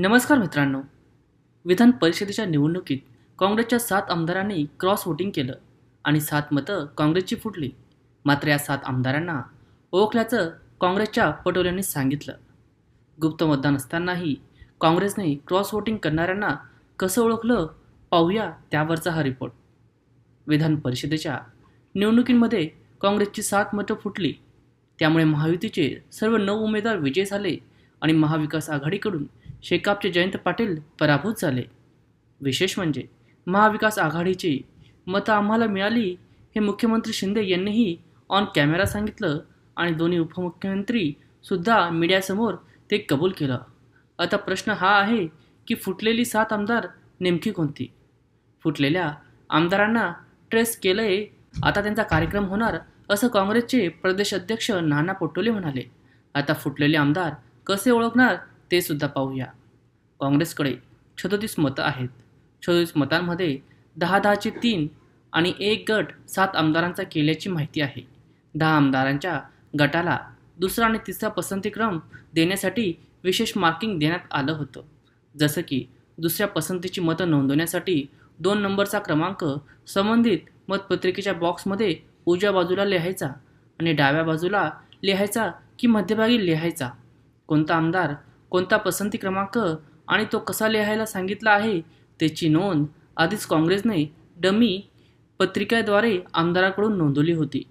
नमस्कार मित्रांनो. विधान परिषदेच्या निवडणुकीत काँग्रेसच्या सात आमदारांनी क्रॉस वोटिंग केलं आणि सात मतं काँग्रेसची फुटली. मात्र या सात आमदारांना ओळखल्याचं काँग्रेसच्या पटोल्यांनी सांगितलं. गुप्त मतदान असतानाही काँग्रेसने क्रॉस वोटिंग करणाऱ्यांना कसं ओळखलं पाहूया त्यावरचा हा रिपोर्ट. विधान परिषदेच्या निवडणुकींमध्ये काँग्रेसची सात मतं फुटली. त्यामुळे महायुतीचे सर्व नऊ उमेदवार विजयी झाले आणि महाविकास आघाडीकडून शेकापचे जयंत पाटील पराभूत झाले. विशेष म्हणजे महाविकास आघाडीची मतं आम्हाला मिळाली हे मुख्यमंत्री शिंदे यांनीही ऑन कॅमेरा सांगितलं आणि दोन्ही उपमुख्यमंत्री सुद्धा मीडियासमोर ते कबूल केलं. आता प्रश्न हा आहे की फुटलेली सात आमदार नेमकी कोणती? फुटलेल्या आमदारांना ट्रेस केलंय आता त्यांचा कार्यक्रम होणार असं काँग्रेसचे प्रदेश अध्यक्ष नाना पटोले म्हणाले. आता फुटलेले आमदार कसे ओळखणार ते सुद्धा पाहूया. काँग्रेसकडे छदोतीस मतं आहेत. छदोतीस मतांमध्ये दहा दहाचे तीन आणि एक गट सात आमदारांचा केल्याची माहिती आहे. दहा आमदारांच्या गटाला दुसरा आणि तिसरा पसंतीक्रम देण्यासाठी विशेष मार्किंग देण्यात आलं होतं. जसं की दुसऱ्या पसंतीची मतं नोंदवण्यासाठी दोन नंबरचा क्रमांक संबंधित मतपत्रिकेच्या बॉक्समध्ये उजव्या बाजूला लिहायचा आणि डाव्या बाजूला लिहायचा की मध्यभागी लिहायचा. कोणता आमदार कोणता पसंती क्रमांक आणि तो कसा लिहायला सांगितला आहे त्याची नोंद आधीच काँग्रेसने डमी पत्रिकेद्वारे आमदाराकडून नोंदवली होती.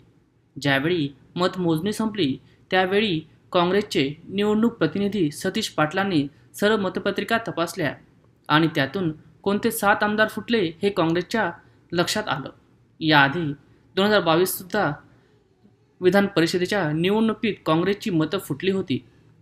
ज्यावेळी मतमोजणी संपली त्यावेळी काँग्रेसचे निवडणूक प्रतिनिधी सतीश पाटलांनी सर्व मतपत्रिका तपासल्या आणि त्यातून कोणते सात आमदार फुटले हे काँग्रेसच्या लक्षात आलं. याआधी दोन हजार बावीससुद्धा विधान परिषदेच्या निवडणुकीत काँग्रेसची मतं फुटली होती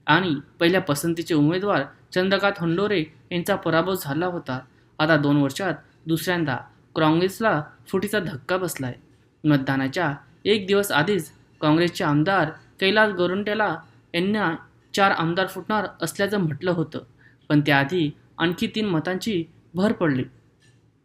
आणि पहिल्या पसंतीचे उमेदवार चंद्रकांत हंडोरे यांचा पराभव झाला होता. आता दोन वर्षात दुसऱ्यांदा काँग्रेसला फुटीचा धक्का बसलाय. मतदानाच्या एक दिवस आधीच काँग्रेसचे आमदार कैलास गोरंट्याला यांना चार आमदार फुटणार असल्याचं म्हटलं होतं. पण त्याआधी आणखी तीन मतांची भर पडली.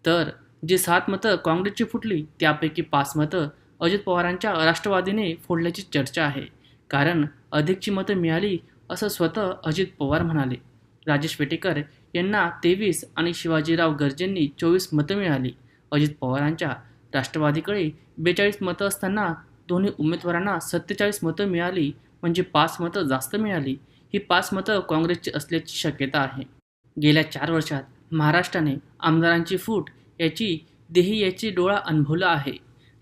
तर जी सात मतं काँग्रेसची फुटली त्यापैकी पाच मतं अजित पवारांच्या राष्ट्रवादीने फोडल्याची चर्चा आहे. कारण अधिकची मतं मिळाली असं स्वतः अजित पवार म्हणाले. राजेश पेटेकर यांना तेवीस आणि शिवाजीराव गर्जेंनी चोवीस मतं मिळाली. अजित पवारांच्या राष्ट्रवादीकडे बेचाळीस मतं असताना दोन्ही उमेदवारांना सत्तेचाळीस मतं मिळाली म्हणजे पाच मतं जास्त मिळाली. ही पाच मतं काँग्रेसची असल्याची शक्यता आहे. गेल्या चार वर्षात महाराष्ट्राने आमदारांची फूट याची देही याची डोळा अनुभवला आहे.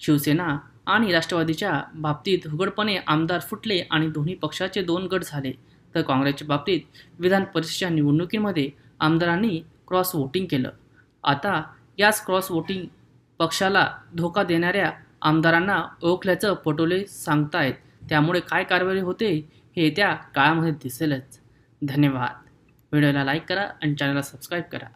शिवसेना आणि राष्ट्रवादीच्या बाबतीत हुगडपणे आमदार फुटले आणि दोन्ही पक्षाचे दोन गट झाले. तर काँग्रेसच्या बाबतीत विधान परिषदेच्या निवडणुकीमध्ये आमदारांनी क्रॉस वोटिंग केलं. आता याच क्रॉस वोटिंग पक्षाला धोका देणाऱ्या आमदारांना ओळखल्याचं पटोले सांगतायत. त्यामुळे काय कारवाई होते हे येत्या काळामध्ये दिसेलच. धन्यवाद. व्हिडिओला लाईक करा आणि चॅनलला सबस्क्राईब करा.